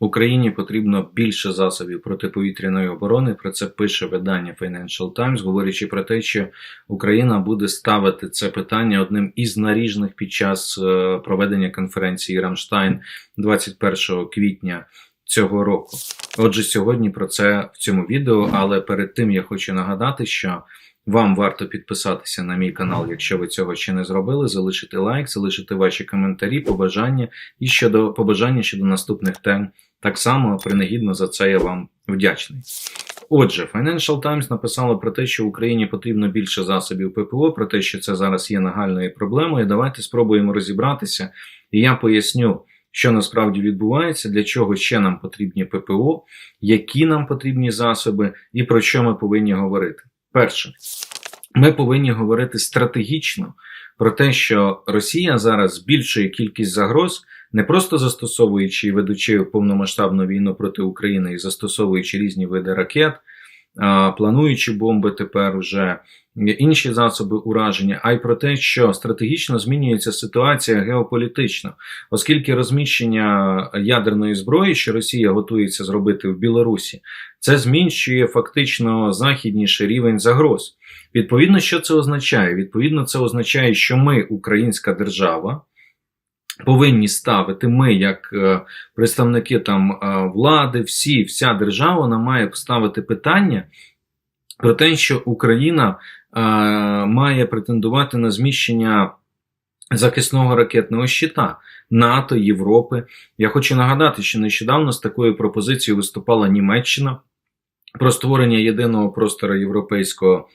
Україні потрібно більше засобів протиповітряної оборони. Про це пише видання Financial Times, говорячи про те, що Україна буде ставити це питання одним із наріжних під час е, проведення конференції Рамштайн 21 квітня цього року. Отже, сьогодні про це в цьому відео, але перед тим я хочу нагадати, що вам варто підписатися на мій канал, якщо ви цього ще не зробили, залишити лайк, залишити ваші коментарі, побажання і щодо побажання щодо наступних тем. Так само принагідно за це я вам вдячний. Отже, Financial Times написало про те, що Україні потрібно більше засобів ППО, про те, що це зараз є нагальною проблемою. Давайте спробуємо розібратися, і я поясню, що насправді відбувається, для чого ще нам потрібні ППО, які нам потрібні засоби і про що ми повинні говорити. Перше, ми повинні говорити стратегічно про те, що Росія зараз збільшує кількість загроз, не просто застосовуючи і ведучи повномасштабну війну проти України і застосовуючи різні види ракет, а плануючи бомби тепер уже інші засоби ураження, а й про те, що стратегічно змінюється ситуація геополітично, оскільки розміщення ядерної зброї, що Росія готується зробити в Білорусі, це змінює фактично західніший рівень загроз. Відповідно, що це означає? Відповідно, це означає, що ми, українська держава, повинні ставити ми, як е, представники там е, влади, всі, вся держава, вона має ставити питання про те, що Україна е, має претендувати на зміщення. Захисного ракетного щита НАТО, Європи. Я хочу нагадати, що нещодавно з такою пропозицією виступала Німеччина про створення єдиного простору європейського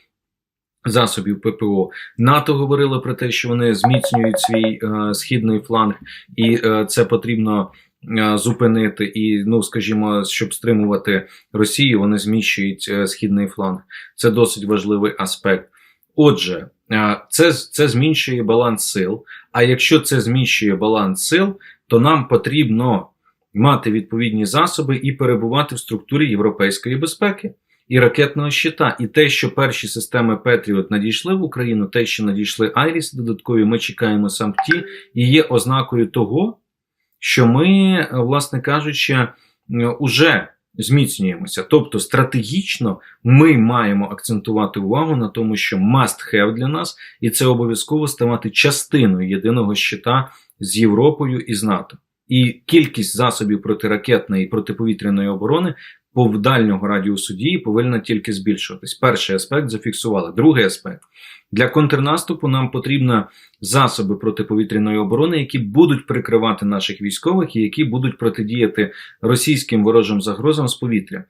засобів ППО. НАТО говорило про те, що вони зміцнюють свій е, східний фланг, і е, це потрібно е, зупинити. І, ну скажімо, щоб стримувати Росію, вони зміщують е, східний фланг. Це досить важливий аспект. Отже, е, це, це зміншує баланс сил. А якщо це зміщує баланс сил, то нам потрібно мати відповідні засоби і перебувати в структурі європейської безпеки і ракетного щита. І те, що перші системи Петріот надійшли в Україну, те, що надійшли Айріс додаткові, ми чекаємо сам ті, і є ознакою того, що ми, власне кажучи, уже зміцнюємося. Тобто стратегічно ми маємо акцентувати увагу на тому, що must have для нас, і це обов'язково ставати частиною єдиного щита з Європою і з НАТО. І кількість засобів протиракетної і протиповітряної оборони по дальнього радіусу дії повинна тільки збільшуватись. Перший аспект зафіксували. Другий аспект для контрнаступу нам потрібні засоби протиповітряної оборони, які будуть прикривати наших військових і які будуть протидіяти російським ворожим загрозам з повітря.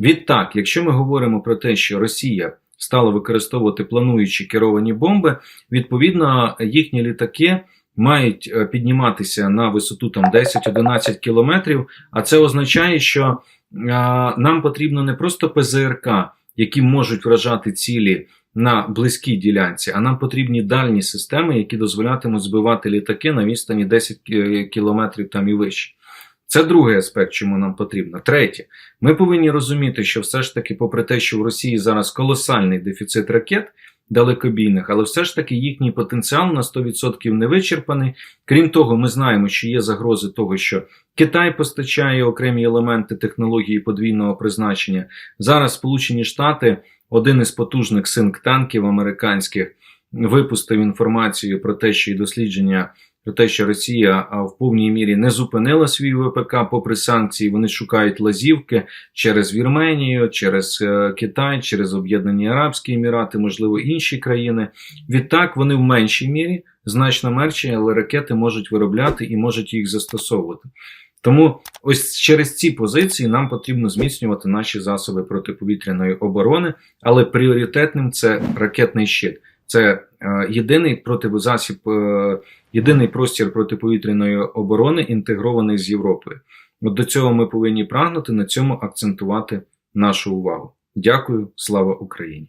Відтак, якщо ми говоримо про те, що Росія стала використовувати плануючі керовані бомби, відповідно їхні літаки. Мають е, підніматися на висоту там 10-11 кілометрів, а це означає, що нам потрібно не просто ПЗРК, які можуть вражати цілі на близькій ділянці, а нам потрібні дальні системи, які дозволятимуть збивати літаки на відстані 10 кілометрів там і вище. Це другий аспект, чому нам потрібно. Третє, ми повинні розуміти, що все ж таки, попри те, що в Росії зараз колосальний дефіцит ракет далекобійних, але все ж таки їхній потенціал на 100% не вичерпаний. Крім того, ми знаємо, що є загрози того, що Китай постачає окремі елементи технології подвійного призначення. Зараз Сполучені Штати, один із потужних синктанків американських, випустив інформацію про те, що і дослідження про те, що Росія в повній мірі не зупинила свій ВПК попри санкції. Вони шукають лазівки через Вірменію, через е, Китай, через Об'єднані Арабські Емірати, можливо, інші країни. Відтак вони в меншій мірі значно менші, але ракети можуть виробляти і можуть їх застосовувати. Тому ось через ці позиції нам потрібно зміцнювати наші засоби протиповітряної оборони, але пріоритетним це ракетний щит. Це е, єдиний протизасіб, е, єдиний простір протиповітряної оборони, інтегрований з Європою. От до цього ми повинні прагнути на цьому акцентувати нашу увагу. Дякую, слава Україні!